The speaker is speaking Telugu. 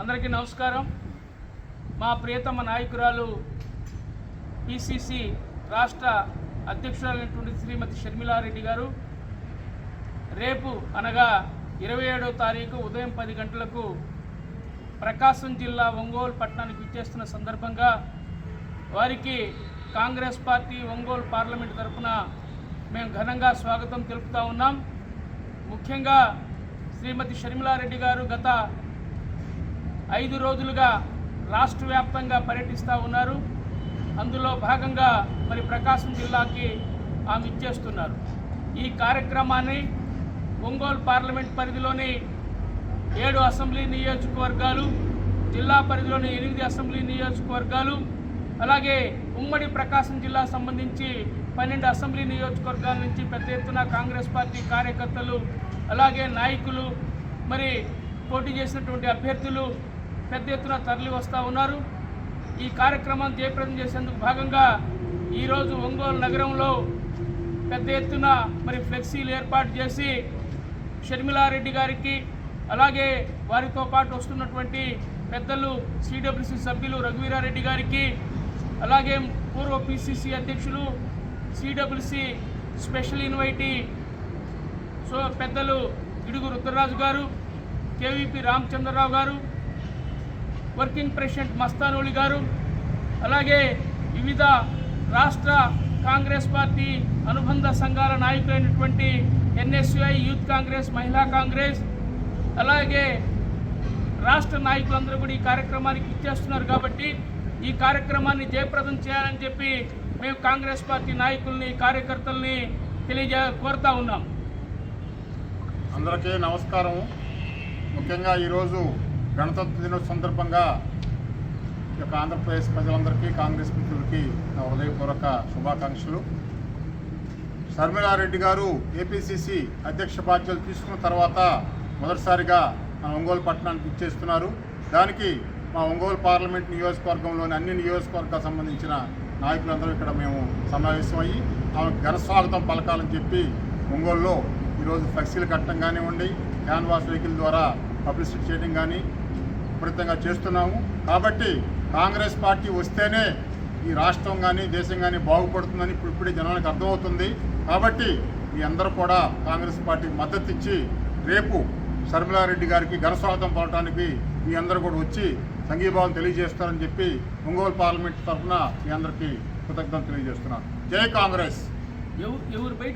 అందరికీ నమస్కారం. మా ప్రియతమ నాయకురాలు పిసిసి రాష్ట్ర అధ్యక్షురాలైనటువంటి శ్రీమతి షర్మిలారెడ్డి గారు రేపు అనగా ఇరవై ఏడవ తారీఖు ఉదయం పది గంటలకు ప్రకాశం జిల్లా ఒంగోలు పట్టణానికి విచ్చేస్తున్న సందర్భంగా వారికి కాంగ్రెస్ పార్టీ ఒంగోలు పార్లమెంట్ తరఫున మేము ఘనంగా స్వాగతం తెలుపుతా ఉన్నాం. ముఖ్యంగా శ్రీమతి షర్మిలారెడ్డి గారు గత ఐదు రోజులుగా రాష్ట్ర వ్యాప్తంగా పర్యటిస్తూ ఉన్నారు. అందులో భాగంగా మరి ప్రకాశం జిల్లాకి ఆమె ఇచ్చేస్తున్నారు. ఈ కార్యక్రమాన్ని ఒంగోలు పార్లమెంట్ పరిధిలోని ఏడు అసెంబ్లీ నియోజకవర్గాలు జిల్లా పరిధిలోని ఎనిమిది అసెంబ్లీ నియోజకవర్గాలు అలాగే ఉమ్మడి ప్రకాశం జిల్లా సంబంధించి పన్నెండు అసెంబ్లీ నియోజకవర్గాల నుంచి పెద్ద ఎత్తున కాంగ్రెస్ పార్టీ కార్యకర్తలు అలాగే నాయకులు మరి పోటీ చేసినటువంటి అభ్యర్థులు పెద్ద ఎత్తున తరలి వస్తూ ఉన్నారు. ఈ కార్యక్రమాన్ని జయప్రదం చేసేందుకు భాగంగా ఈరోజు ఒంగోలు నగరంలో పెద్ద ఎత్తున మరి ఫ్లెక్సీలు ఏర్పాటు చేసి షర్మిలారెడ్డి గారికి అలాగే వారితో పాటు వస్తున్నటువంటి పెద్దలు సిడబ్ల్యూసి సభ్యులు రఘువీరారెడ్డి గారికి అలాగే పూర్వ పిసిసి అధ్యక్షులు సిడబ్ల్యూసి స్పెషల్ ఇన్వైటీ సో పెద్దలు ఇడుగు రుద్రరాజు గారు కేవీపీ రామచంద్రరావు గారు వర్కింగ్ ప్రెసిడెంట్ మస్తానోళి గారు అలాగే వివిధ రాష్ట్ర కాంగ్రెస్ పార్టీ అనుబంధ సంఘాల నాయకులైనటువంటి ఎన్ఎస్యుఐ యూత్ కాంగ్రెస్ మహిళా కాంగ్రెస్ అలాగే రాష్ట్ర నాయకులందరూ కూడా ఈ కార్యక్రమానికి ఇచ్చేస్తున్నారు కాబట్టి ఈ కార్యక్రమాన్ని జయప్రదం చేయాలని చెప్పి మేము కాంగ్రెస్ పార్టీ నాయకుల్ని కార్యకర్తల్ని తెలియజే కోరుతా ఉన్నాం. అందరికీ నమస్కారం ముఖ్యంగా ఈరోజు గణతంత్ర దినోత్సవ సందర్భంగా ఈ యొక్క ఆంధ్రప్రదేశ్ ప్రజలందరికీ కాంగ్రెస్ మిత్రులకి నా హృదయపూర్వక శుభాకాంక్షలు. శర్మిలారెడ్డి గారు ఏపీసీసీ అధ్యక్ష బాధ్యతలు తీసుకున్న తర్వాత మొదటిసారిగా మన ఒంగోలు పట్టణానికి ఇచ్చేస్తున్నారు దానికి మా ఒంగోలు పార్లమెంట్ నియోజకవర్గంలోని అన్ని నియోజకవర్గాలకు సంబంధించిన నాయకులందరూ ఇక్కడ మేము సమావేశమయ్యి ఆమెకు ఘనస్వాగతం పలకాలని చెప్పి ఒంగోలులో ఈరోజు ఫ్లెక్సీలు కట్టడం కానివ్వండి క్యాన్వాస్ వెహికల్ ద్వారా పబ్లిసిటీ చేయడం కానీ విపరీతంగా చేస్తున్నాము. కాబట్టి కాంగ్రెస్ పార్టీ వస్తేనే ఈ రాష్ట్రం కానీ దేశం కానీ బాగుపడుతుందని ఇప్పుడు ఇప్పుడే జనానికి అర్థమవుతుంది. కాబట్టి మీ అందరూ కూడా కాంగ్రెస్ పార్టీకి మద్దతు ఇచ్చి రేపు శర్మిలారెడ్డి గారికి ఘనస్వాగతం పడటానికి మీ అందరూ కూడా వచ్చి సంఘీభావం తెలియజేస్తారని చెప్పి ఒంగోలు పార్లమెంట్ తరఫున మీ అందరికీ కృతజ్ఞతలు తెలియజేస్తున్నాను. జై కాంగ్రెస్! ఎవరు బయట